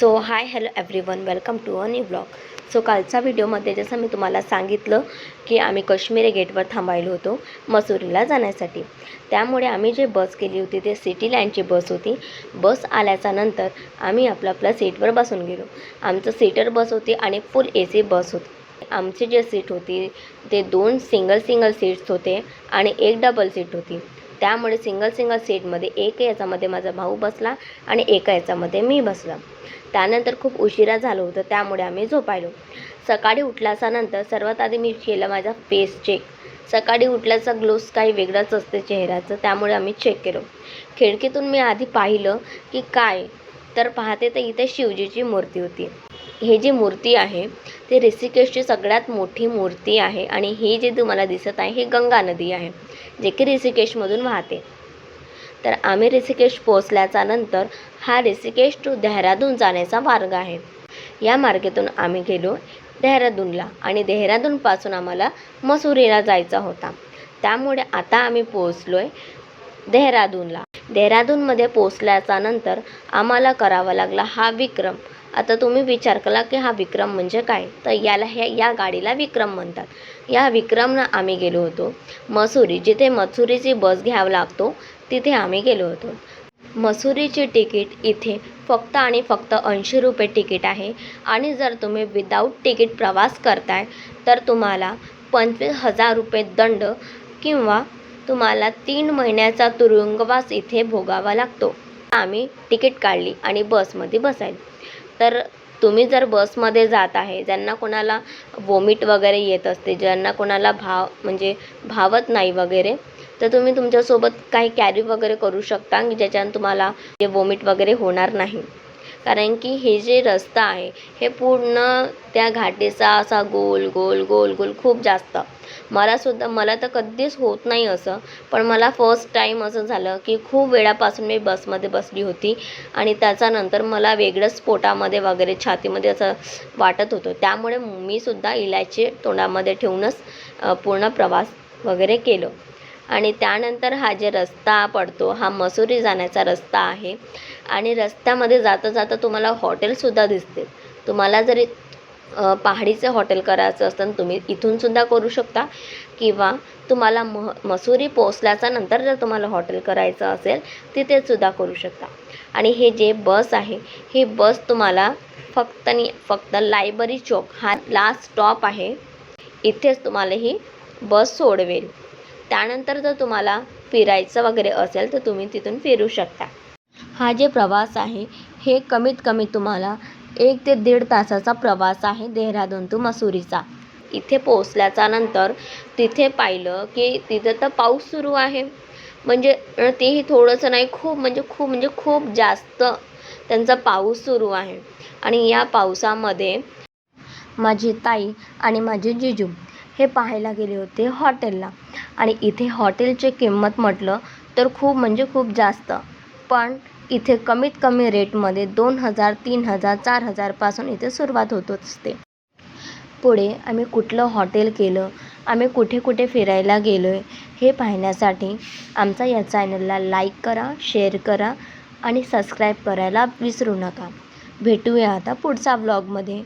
So hi hello everyone welcome to a new blog so कालच्या व्हिडिओमध्ये जसं मी तुम्हाला सांगितलं की आम्ही काश्मीरी गेटवर थांबायलो होतो मसुरीला जाण्यासाठी. त्यामुळे आम्ही जे बस केली होती ते सिटी लँडची बस होती. बस आल्याच्यानंतर आम्ही आपल्या आपल्या सीटवर बसून गेलो. आमचं सीटर बस होती आणि फुल ए सी बस होती. आमची जे सीट होती ते दोन सिंगल सिंगल सीट्स होते आणि एक डबल सीट होती. त्यामुळे सिंगल सिंगल सीटमध्ये एक याच्यामध्ये माझा भाऊ बसला आणि एका याच्यामध्ये मी बसला. त्यानंतर खूप उशिरा झालं होतं त्यामुळे आम्ही झोपायलो. सकाळी उठल्यासानंतर सर्वात आधी मी केलं माझा फेस चेक. सकाळी उठल्याचा ग्लोस काही वेगळाच असते चेहऱ्याचं त्यामुळे आम्ही चेक केलं. खिडकीतून मी आधी पाहिलं की काय? तर पाहते तर इथे शिवजीची मूर्ती होती. ही जी मूर्ती आहे ती ऋषिकेशची सगळ्यात मोठी मूर्ती आहे आणि ही जी तुम्हाला दिसत आहे ही गंगा नदी आहे जे की ऋषिकेशमधून वाहते. तर आम्ही ऋषिकेश पोचल्याच्या नंतर हा ऋषिकेश टू देहरादून जाण्याचा मार्ग आहे. या मार्गातून आम्ही गेलो देहरादूनला आणि देहरादूनपासून आम्हाला मसुरीला जायचा होता. त्यामुळे आता आम्ही पोचलो आहे देहरादूनला. देहरादूनमध्ये पोचल्याच्या नंतर आम्हाला करावा लागला हा विक्रम. आता तुम्ही विचार केला की हा विक्रम म्हणजे काय? तर याला ह्या या गाडीला विक्रम म्हणतात. या विक्रमनं आम्ही गेलो होतो. मसुरी जिथे मसुरीची बस घ्यावा लागतो तिथे आम्ही गेलो होतो. मसुरीची तिकीट इथे फक्त आणि फक्त ऐंशी रुपये तिकीट आहे. आणि जर तुम्ही विदाऊट तिकीट प्रवास करताय तर तुम्हाला पंचवीस हजार रुपये दंड किंवा तुम्हाला तीन महिन्याचा तुरुंगवास इथे भोगावा लागतो. आम्ही तिकीट काढली आणि बसमध्ये बसायला. तर तुम्ही जर बसमध्ये जात आहे ज्यांना कोणाला वोमिट वगैरे येत असते ज्यांना कोणाला भाव म्हणजे भावत नाही वगैरे तर तुम्ही तुमच्यासोबत काही कॅरी वगैरे करू शकता की ज्याच्यानं तुम्हाला जे वोमिट वगैरे होणार नाही. कारण की हे जे रस्ता आहे हे पूर्ण त्या घाटीचा असा गोल गोल गोल गोल खूप जास्त. मलासुद्धा मला तर कधीच होत नाही असं. पण मला फर्स्ट टाईम असं झालं की खूप वेळापासून मी बसमध्ये बसली होती. आणि त्याच्यानंतर मला वेगळंच पोटामध्ये वगैरे छातीमध्ये असं वाटत होतं. त्यामुळे मी सुद्धा इलायची तोंडामध्ये ठेवूनच पूर्ण प्रवास वगैरे केलं. आणि त्यानंतर हा जे रस्ता पडतो हा मसुरी जाण्याचा रस्ता आहे. आणि रस्त्यामध्ये जाता जाता तुम्हाला हॉटेलसुद्धा दिसते तुम्हाला जरी पहाडीचं हॉटेल करायचं असतं तुम्ही इथूनसुद्धा करू शकता. किंवा तुम्हाला म मसुरी पोचल्याच्या नंतर जर तुम्हाला हॉटेल करायचं असेल तिथेसुद्धा करू शकता. आणि हे जे बस आहे ही बस तुम्हाला फक्त आणि फक्त लायब्ररी चौक हा लास्ट स्टॉप आहे. इथेच तुम्हाला ही बस सोडवेल. त्यानंतर जर तुम्हाला फिरायचं वगैरे असेल तर तुम्ही तिथून फिरू शकता. हा जे प्रवास आहे हे कमीत कमी तुम्हाला एक ते दीड तासाचा प्रवास आहे देहरादून टू मसुरीचा. इथे पोचल्याच्या नंतर तिथे पाहिलं की तिथं तर पाऊस सुरू आहे. म्हणजे तेही थोडंसं नाही खूप म्हणजे खूप म्हणजे खूप जास्त त्यांचा पाऊस सुरू आहे. आणि या पावसामध्ये माझी ताई आणि माझे जिजू हे पाहायला गेले होते हॉटेलला. आणि इथे हॉटेलची किंमत म्हटलं तर खूप म्हणजे खूप जास्त. पण इथे कमीत कमी रेटमध्ये दोन हजार तीन हजार चार हजारपासून इथे सुरुवात होत असते. पुढे आम्ही कुठलं हॉटेल केलं आम्ही कुठे कुठे फिरायला गेलो आहे हे पाहण्यासाठी आमचा या चॅनलला लाईक करा शेअर करा आणि सबस्क्राईब करायला विसरू नका. भेटूया आता पुढच्या ब्लॉगमध्ये.